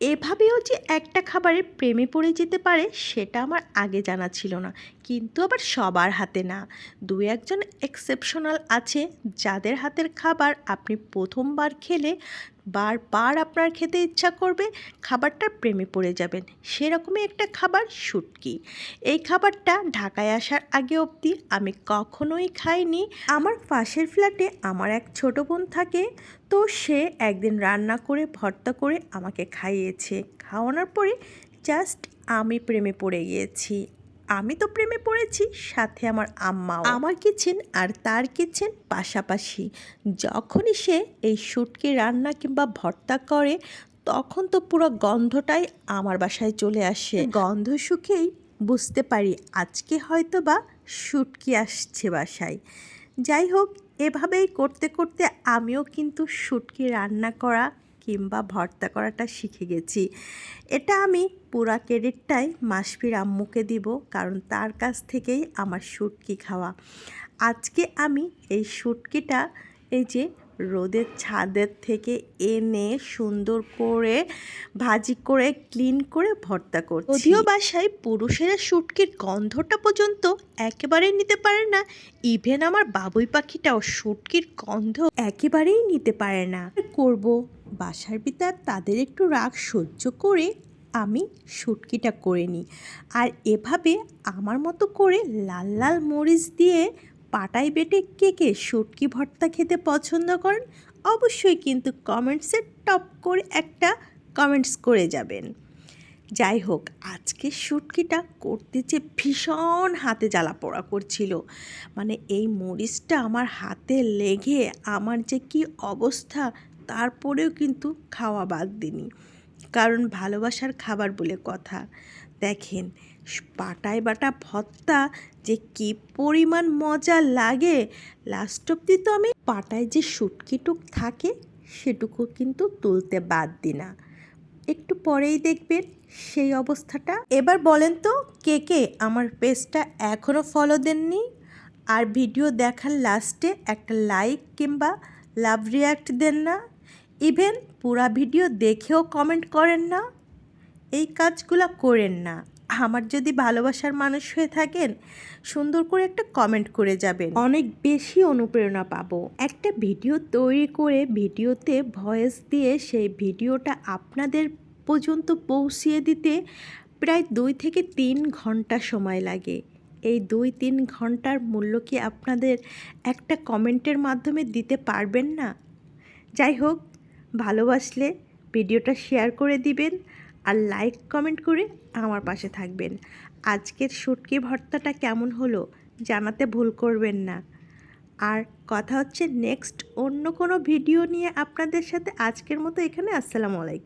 এভাবেও যে একটা খাবারে প্রেমে পড়ে যেতে পারে সেটা আমার আগে জানা ছিল না। কিন্তু আবার সবার হাতে না। দু একজন এক্সেপশনাল আছে, যাদের হাতের খাবার আপনি প্রথমবার খেলে বারবার আপনার খেতে ইচ্ছা করবে খাবারটার প্রেমে পড়ে যাবেন। সেরকমই একটা খাবার শুটকি। এই খাবারটা ঢাকায় আসার আগে অবধি আমি কখনোই খাইনি। আমার পাশের ফ্ল্যাটে আমার এক ছোট বোন থাকে, তো সে একদিন রান্না করে, ভর্তা করে আমাকে খাইয়েছে। খাওয়ানোর পরে জাস্ট আমি প্রেমে পড়ে গিয়েছি। আমি তো প্রেমে পড়েছি সাথে আমার আম্মাও। আমার কিচেন আর তার কিচেন পাশাপাশি। যখনই সে এই শুটকি রান্না কিংবা ভর্তা করে তখন তো পুরো গন্ধটাই আমার বাসায় চলে আসে। গন্ধ শুকেই বুঝতে পারি আজকে হয়তো বা শুটকি আসছে বাসায়। যাই হোক এভাবেই করতে করতে আমিও কিন্তু শুটকি রান্না করা কিংবা ভর্তা করাটা শিখে গেছি। এটা আমি পুরা ক্রেডিটটাই মাসফির আম্মুকে দিব কারণ তার কাছ থেকেই আমার শুটকি খাওয়া। আজকে আমি এই শুটকিটা এই যে রোদের ছাদের থেকে এনে সুন্দর করে ভাজি করে ক্লিন করে ভর্তা করছি। যদিও বাসায় পুরুষেরা শুটকির গন্ধটা পর্যন্ত একেবারেই নিতে পারে না ইভেন আমার বাবুই পাখিটাও শুটকির গন্ধ একেবারেই নিতে পারে না। করব। বাসার ভিতর তাদের একটু রাগ সহ্য করে আমি শুটকিটা করে নিই। আর এভাবে আমার মতো করে লাল লাল মরিচ দিয়ে পাটায় বেটে কে কে শুটকি ভর্তা খেতে পছন্দ করেন, অবশ্যই কিন্তু কমেন্টসে টপ করে একটা কমেন্টস করে যাবেন। যাই হোক, আজকে শুটকিটা করতে যে ভীষণ হাতে জ্বালা পোড়া করছিল। মানে এই মরিচটা আমার হাতে লেগে আমার যে কি অবস্থা তারপরেও কিন্তু খাওয়া বাদ দিনি কারণ ভালোবাসার খাবার বলে কথা। দেখেন, পাটায় বাটা ভত্তা যে কি পরিমাণ মজা লাগে লাস্ট অব্দি তো আমি পাটায় যে সুটকিটুক থাকে, সেটুকু কিন্তু তুলতে বাদ দিই না। একটু পরেই দেখবেন সেই অবস্থাটা। এবার বলেন তো, কে কে আমার পেজটা এখনও ফলো দেননি? আর ভিডিও দেখার লাস্টে একটা লাইক কিংবা লাভ রিয়াক্ট দেন না? ইভেন পুরা ভিডিও দেখেও কমেন্ট করেন না। এই কাজগুলো করেন না। আমার যদি ভালোবাসার মানুষ হয়ে থাকেন, সুন্দর করে একটা কমেন্ট করে যাবেন। অনেক বেশি অনুপ্রেরণা পাবো। একটা ভিডিও তৈরি করে ভিডিওতে ভয়েস দিয়ে সেই ভিডিওটা আপনাদের পর্যন্ত পৌঁছিয়ে দিতে প্রায় দুই থেকে তিন ঘণ্টা সময় লাগে। এই দুই তিন ঘণ্টার মূল্য কি আপনাদের একটা কমেন্টের মাধ্যমে দিতে পারবেন না? যাই হোক ভালোবাসলে ভিডিওটা শেয়ার করে দিবেন আর লাইক, কমেন্ট করে আমার পাশে থাকবেন। আজকের শুটকি ভর্তাটা কেমন হলো জানাতে ভুল করবেন না। আর কথা হচ্ছে নেক্সট অন্য কোনো ভিডিও নিয়ে আপনাদের সাথে আজকের মতো এখানে, আসসালামু আলাইকুম।